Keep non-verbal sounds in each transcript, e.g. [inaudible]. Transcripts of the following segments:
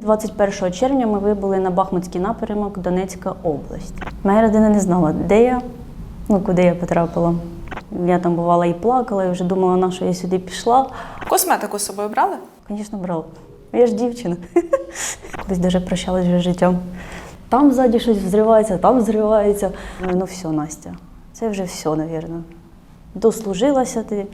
21 червня ми вибули на Бахмутський напрямок Донецька область. Моя родина не знала, де я, ну куди я потрапила. Я там бувала і плакала, і вже думала, на що я сюди пішла. Косметику з собою брали? Звісно, брала. Я ж дівчина. [laughs] Колись дуже прощалась вже з життям. Там ззаді щось взривається, там взривається. Ну все, Настя, це вже все, напевно. Дослужилася ти.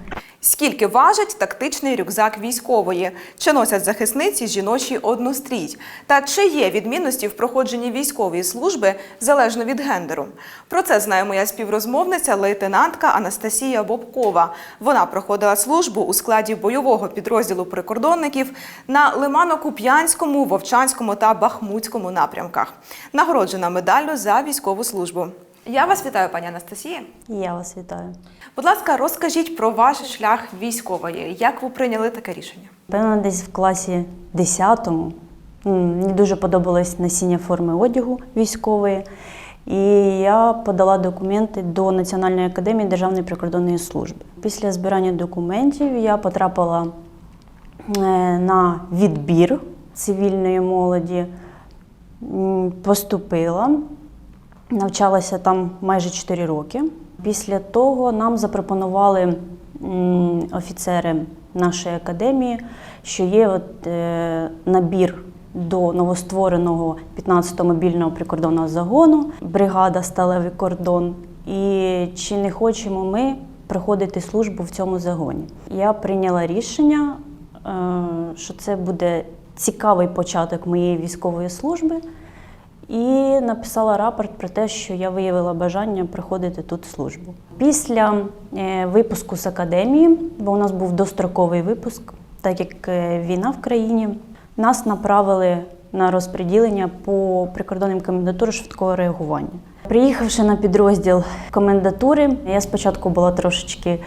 Скільки важить тактичний рюкзак військової? Чи носять захисниці жіночий однострій? Та чи є відмінності в проходженні військової служби залежно від гендеру? Про це знає моя співрозмовниця, лейтенантка Анастасія Бобкова. Вона проходила службу у складі бойового підрозділу прикордонників на Лимано-Куп'янському, Вовчанському та Бахмутському напрямках. Нагороджена медаллю за військову службу. Я вас вітаю, пані Анастасія. Я вас вітаю. Будь ласка, розкажіть про ваш шлях військової. Як ви прийняли таке рішення? Певно, десь в класі 10-му мені дуже подобалось носіння форми одягу військової. І я подала документи до Національної академії Державної прикордонної служби. Після збирання документів я потрапила е, на відбір цивільної молоді, поступила, навчалася там майже 4 роки. Після того нам запропонували офіцери нашої академії, що є от, е, набір до новоствореного 15-го мобільного прикордонного загону, бригада Сталевий кордон. І чи не хочемо ми проходити службу в цьому загоні? Я прийняла рішення, е, що це буде цікавий початок моєї військової служби. І написала рапорт про те, що я виявила бажання проходити тут службу. Після е, випуску з академії, бо у нас був достроковий випуск, так як е, війна в країні, нас направили на розподілення по прикордонним комендатурам швидкого реагування. Приїхавши на підрозділ комендатури, я спочатку була трошечки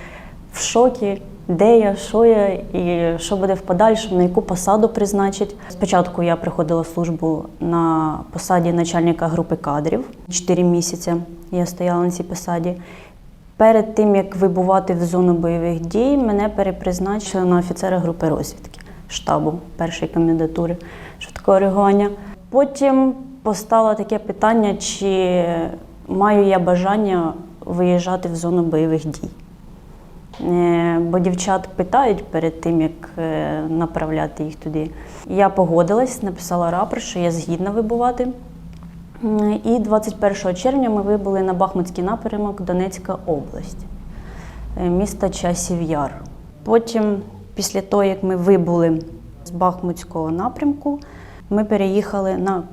в шокі, де я, що я і що буде в подальшому, на яку посаду призначить. Спочатку я приходила в службу на посаді начальника групи кадрів 4 місяці. Я стояла на цій посаді. Перед тим як вибувати в зону бойових дій, мене перепризначили на офіцера групи розвідки штабу першої комендатури швидкого реагування. Потім постало таке питання, чи маю я бажання виїжджати в зону бойових дій. Е, Бо дівчат питають перед тим, як е, направляти їх туди. Я погодилась, написала рапорт, що я згідна вибувати. І 21 червня ми вибули на Бахмутський напрямок Донецька область, е, місто Часів Яр. Потім, після того, як ми вибули з Бахмутського напрямку, ми переїхали на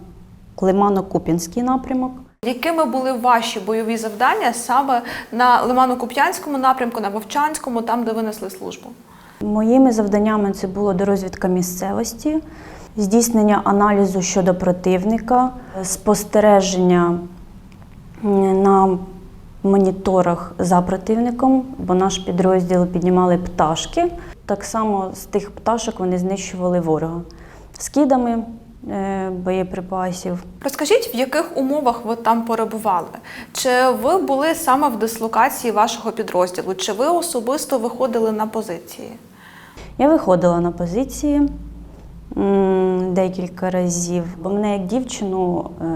Лимано-Куп'янський напрямок. Якими були ваші бойові завдання саме на Лимано-Куп'янському напрямку, на Вовчанському, там, де ви несли службу? Моїми завданнями це було дорозвідка місцевості, здійснення аналізу щодо противника, спостереження на моніторах за противником, бо наш підрозділ піднімали пташки. Так само з тих пташок вони знищували ворога скидами боєприпасів. Розкажіть, в яких умовах ви там перебували? Чи ви були саме в дислокації вашого підрозділу? Чи ви особисто виходили на позиції? Я виходила на позиції декілька разів, бо мене як дівчину е,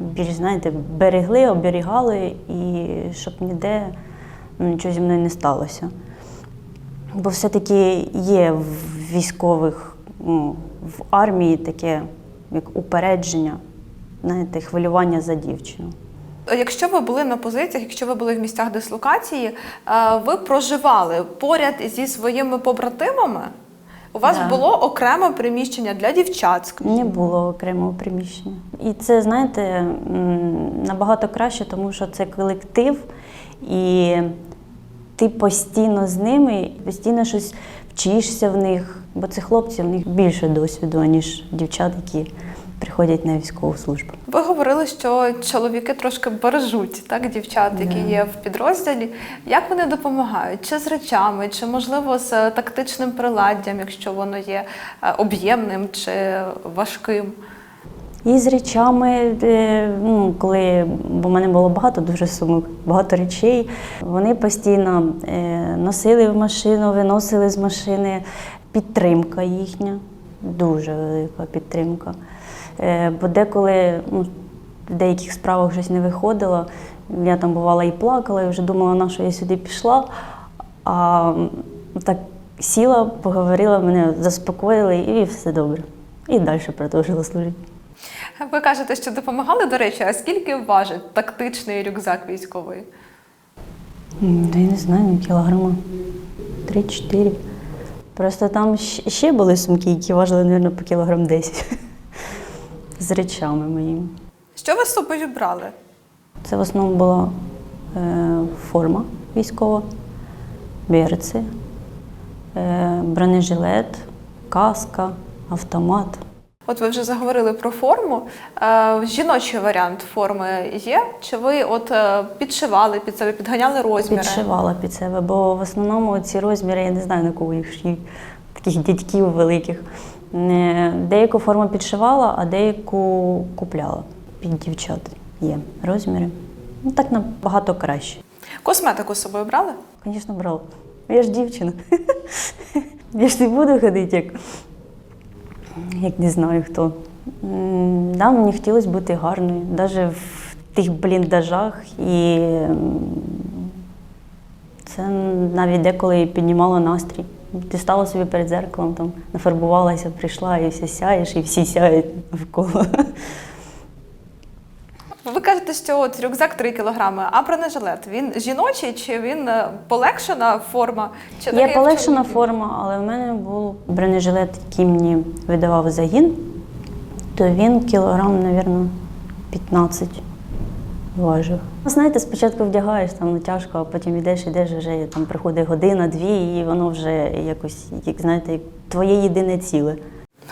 більш знаєте, берегли, оберігали, і щоб ніде нічого зі мною не сталося. Бо все-таки є в військових, ну, в армії таке як упередження, знаєте, хвилювання за дівчину. Якщо ви були на позиціях, якщо ви були в місцях дислокації, е, ви проживали поряд зі своїми побратимами? У вас Да. було окреме приміщення для дівчат? Не було окремого приміщення. І це, знаєте, набагато краще, тому що це колектив, і ти постійно з ними, постійно щось вчишся в них, бо це хлопці, в них більше досвіду, ніж дівчат, які приходять на військову службу. Ви говорили, що чоловіки трошки бережуть так, дівчат, які є в підрозділі. Як вони допомагають? Чи з речами, чи можливо з е, тактичним приладдям, якщо воно є е, об'ємним чи важким? І з речами, е, ну, коли, бо в мене було багато дуже сумок, багато речей. Вони постійно е, носили в машину, виносили з машини, підтримка їхня. дуже велика підтримка. Е, Бо деколи ну, в деяких справах щось не виходило, я там бувала і плакала, і вже думала, на що я сюди пішла. А так сіла, поговорила, мене заспокоїли і все добре. І далі продовжила служити. [laughs] Ви кажете, що допомагали, до речі, а скільки важить тактичний рюкзак військовий? Я не знаю, ну, кілограма 3-4. Просто там ще були сумки, які важили, мабуть, по кілограм 10 [laughs] з речами моїми. Що ви з собою брали? Це в основному була е, форма військова, берці, е, бронежилет, каска, автомат. От ви вже заговорили про форму. Е, жіночий варіант форми є? Чи ви от е, підшивали під себе, підганяли розміри? Підшивала під себе, бо в основному ці розміри я не знаю на кого їх шиють, таких дядьків великих. Деяку форму підшивала, а деяку купляла під дівчат. Є розміри. Ну так набагато краще. Косметику з собою брали? Звісно, брала. Я ж дівчина. [laughs] Я ж не буду ходити, як, як не знаю хто. Да, мені хотілося бути гарною, навіть в тих бліндажах. І це навіть деколи піднімало настрій. Ти стала собі перед зеркалом, там, нафарбувалася, прийшла і все сяєш, і всі сяють навколо. [laughs] Ви кажете, що от рюкзак 3 кілограми, а бронежилет він жіночий чи він е, полегшена форма? Чи Є полегшена форма, але в мене був бронежилет, який мені видавав загін, то він кілограм, мабуть, 15 важив. Знаєте, спочатку вдягаєш там ну, тяжко, а потім йдеш, йдеш, вже там приходить година-дві, і воно вже якось, як знаєте, твоє єдине ціле.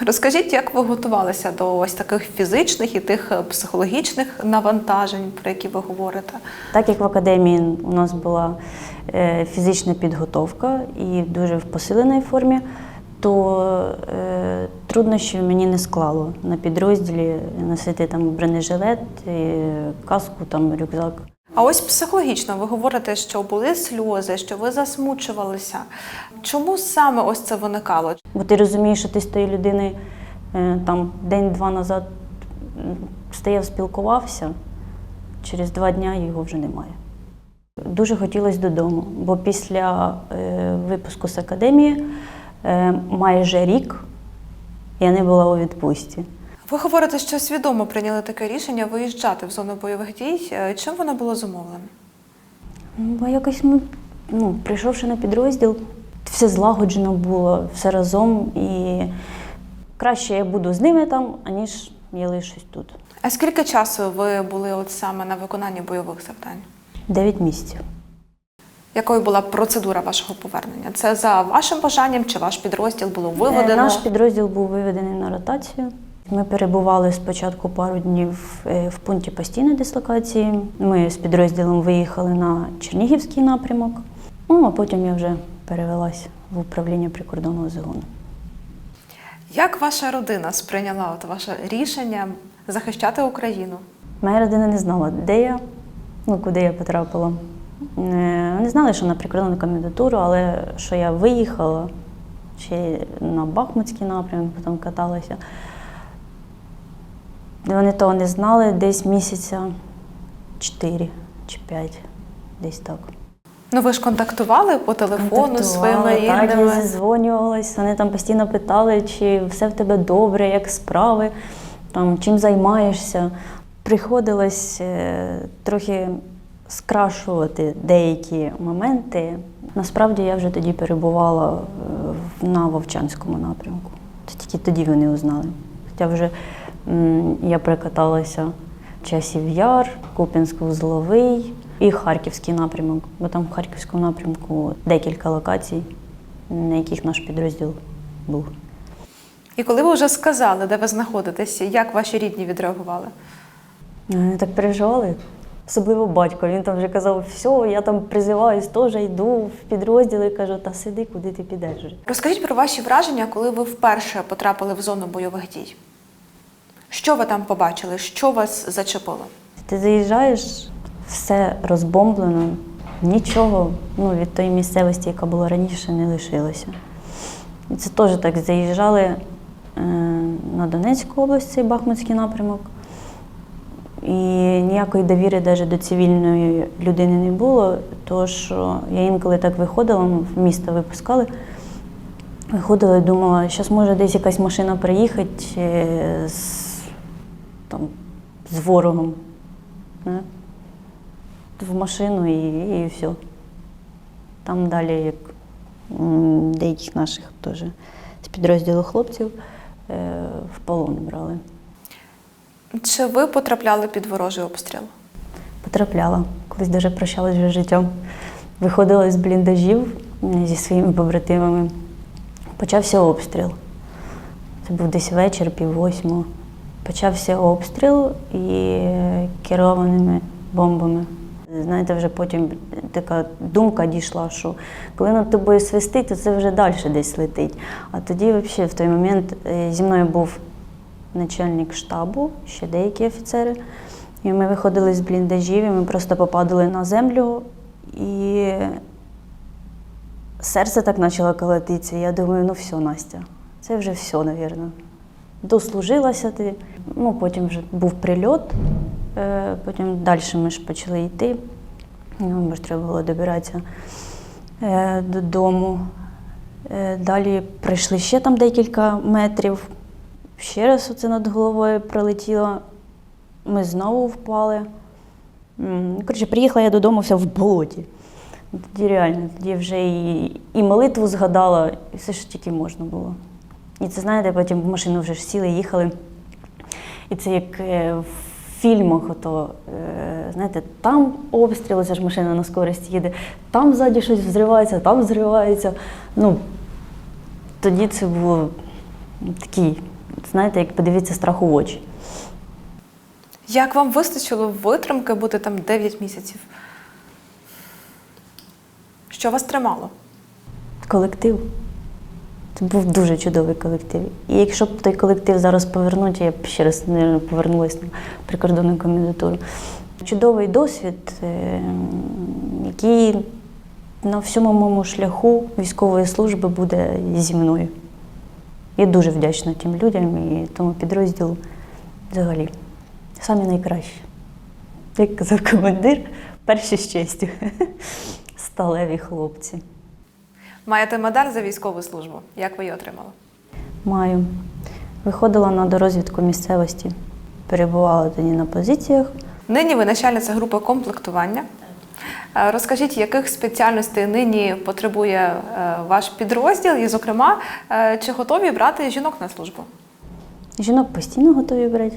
Розкажіть, як ви готувалися до ось таких фізичних і тих е, психологічних навантажень, про які ви говорите? Так як в академії у нас була е, фізична підготовка і дуже в посиленій формі, то е, труднощів мені не склало на підрозділі носити там бронежилет, е, каску, там рюкзак. А ось психологічно ви говорите, що були сльози, що ви засмучувалися. Чому саме ось це виникало? Бо ти розумієш, що ти з тією людиною е, там день-два назад стояв, спілкувався, через два дні його вже немає. Дуже хотілося додому, бо після е, випуску з академії е, майже рік я не була у відпустці. Ви говорите, що свідомо прийняли таке рішення виїжджати в зону бойових дій. Е, Чим воно було зумовлено? Ну, Бо якось ми, ну, прийшовши на підрозділ, все злагоджено було, все разом. І краще я буду з ними там, аніж я лишусь тут. А скільки часу ви були от саме на виконанні бойових завдань? Дев'ять місяців. Якою була процедура вашого повернення? Це за вашим бажанням чи ваш підрозділ було виведено? Е, Наш підрозділ був виведений на ротацію. Ми перебували спочатку пару днів е, в пункті постійної дислокації. Ми з підрозділом виїхали на Чернігівський напрямок, ну а потім я вже перевелась в управління прикордонного загону. Як ваша родина сприйняла от ваше рішення захищати Україну? Моя родина не знала, де я, ну куди я потрапила. Е, Вони знали, що на прикордонну комендатуру, але що я виїхала чи на Бахмутський напрямок, потім каталася. Вони того не знали десь місяця 4 чи 5, десь так. Ну ви ж контактували по телефону з своїми Контактувала, Так, я зізвонювалась, вони там постійно питали, чи все в тебе добре, як справи, там, чим займаєшся. Приходилось е, трохи скрашувати деякі моменти. Насправді я вже тоді перебувала е, на Вовчанському напрямку. Тільки тоді вони узнали. Хоча вже я прикаталася часів Яр, Куп'янськ-Узловий і Харківський напрямок, бо там в Харківському напрямку декілька локацій, на яких наш підрозділ був. І коли ви вже сказали, де ви знаходитеся, як ваші рідні відреагували? Вони так переживали. Особливо батько. Він там вже казав, все, я там призиваюсь, теж йду в підрозділ і кажу, та сиди, куди ти підеш. Розкажіть про ваші враження, коли ви вперше потрапили в зону бойових дій. Що ви там побачили? Що вас зачепило? Ти заїжджаєш, все розбомблено, нічого ну, від тої місцевості, яка була раніше, не лишилося. І це теж так заїжджали е, на Донецьку область, цей Бахмутський напрямок. І ніякої довіри навіть до цивільної людини не було, що я інколи так виходила, ну, в місто випускали. Виходила і думала, зараз може десь якась машина приїхати е, з, там, з ворогом. Не? В машину і, і все. Там далі, як деяких наших теж з підрозділу хлопців е, в полон брали. Чи ви потрапляли під ворожий обстріл? Потрапляла. Колись дуже прощалась вже з життям. Виходила з бліндажів зі своїми побратимами. Почався обстріл. Це був десь вечір, пів восьмого. Почався обстріл і керованими бомбами. Знаєте, вже потім така думка дійшла, що коли над тобою свистить, то це вже далі десь летить. А тоді, взагалі, в той момент е, зі мною був начальник штабу, ще деякі офіцери. І ми виходили з бліндажів, і ми просто попадали на землю, і серце так почало колотитися. Я думаю, ну все, Настя, це вже все, мабуть. Дослужилася ти. Ну, потім вже був прильот, е, потім далі ми ж почали йти. Ну, ж треба було добиратися е, додому. Е, Далі пройшли ще там декілька метрів. Ще раз оце над головою пролетіло. Ми знову впали. Коротше, приїхала я додому вся в болоті. Тоді реально, тоді вже і, і молитву згадала, і все що тільки можна було. І це, знаєте, потім в машину вже ж сіли, їхали. І це як е, в фільмах, ото, е, знаєте, там обстріл, ця ж машина на скорості їде, там ззаді щось взривається, там взривається. Ну, тоді це було такий, знаєте, як подивитися страху в очі. Як вам вистачило витримки бути там 9 місяців? Що вас тримало? Колектив. Це був дуже чудовий колектив. І якщо б той колектив зараз повернути, я б ще раз не повернулася на прикордонну комендатуру. Чудовий досвід, е, який на всьому моєму шляху військової служби буде зі мною. Я дуже вдячна тим людям і тому підрозділу взагалі. Самі найкращі. Як казав командир, перші з честю. [laughs] Сталеві хлопці. Маєте медаль за військову службу. Як ви її отримали? Маю. Виходила на дорозвідку місцевості, перебувала тоді на позиціях. Нині ви начальниця групи комплектування. Е, Розкажіть, яких спеціальностей нині потребує е, ваш підрозділ, і, зокрема, е, чи готові брати жінок на службу? Жінок постійно готові брати.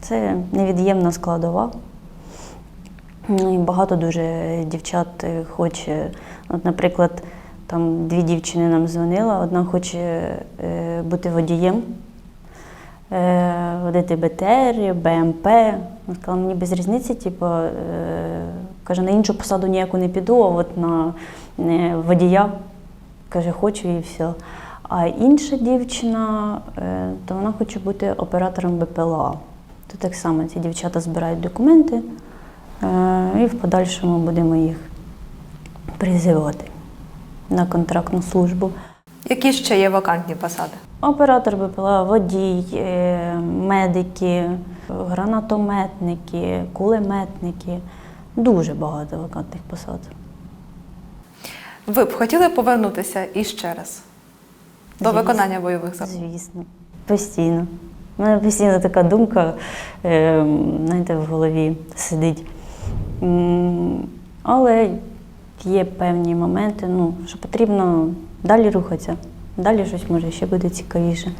Це невід'ємна складова. Ну, І багато дуже дівчат хоче. От, наприклад, там дві дівчини нам дзвонила, одна хоче е, бути водієм, е, водити БТР, БМП. Вона сказала, мені без різниці, типу, е, каже, на іншу посаду ніяку не піду, а от на водія каже, хочу і все. А інша дівчина, то вона хоче бути оператором БПЛА. То так само ці дівчата збирають документи і в подальшому будемо їх призивати на контрактну службу. Які ще є вакантні посади? Оператор БПЛА, водій, е, медики, гранатометники, кулеметники. Дуже багато вакантних посад. Ви б хотіли повернутися іще раз до Звісно. виконання бойових завдань? Звісно, постійно. У мене постійно така думка, е, знаєте, в голові сидить. Але є певні моменти, ну, що потрібно далі рухатися, далі щось може ще буде цікавіше.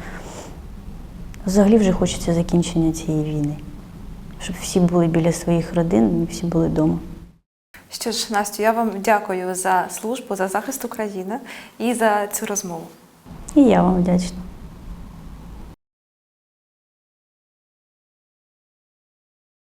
Взагалі вже хочеться закінчення цієї війни, щоб всі були біля своїх родин і всі були вдома. Що ж, Настю, я вам дякую за службу, за захист України і за цю розмову. І я вам вдячна.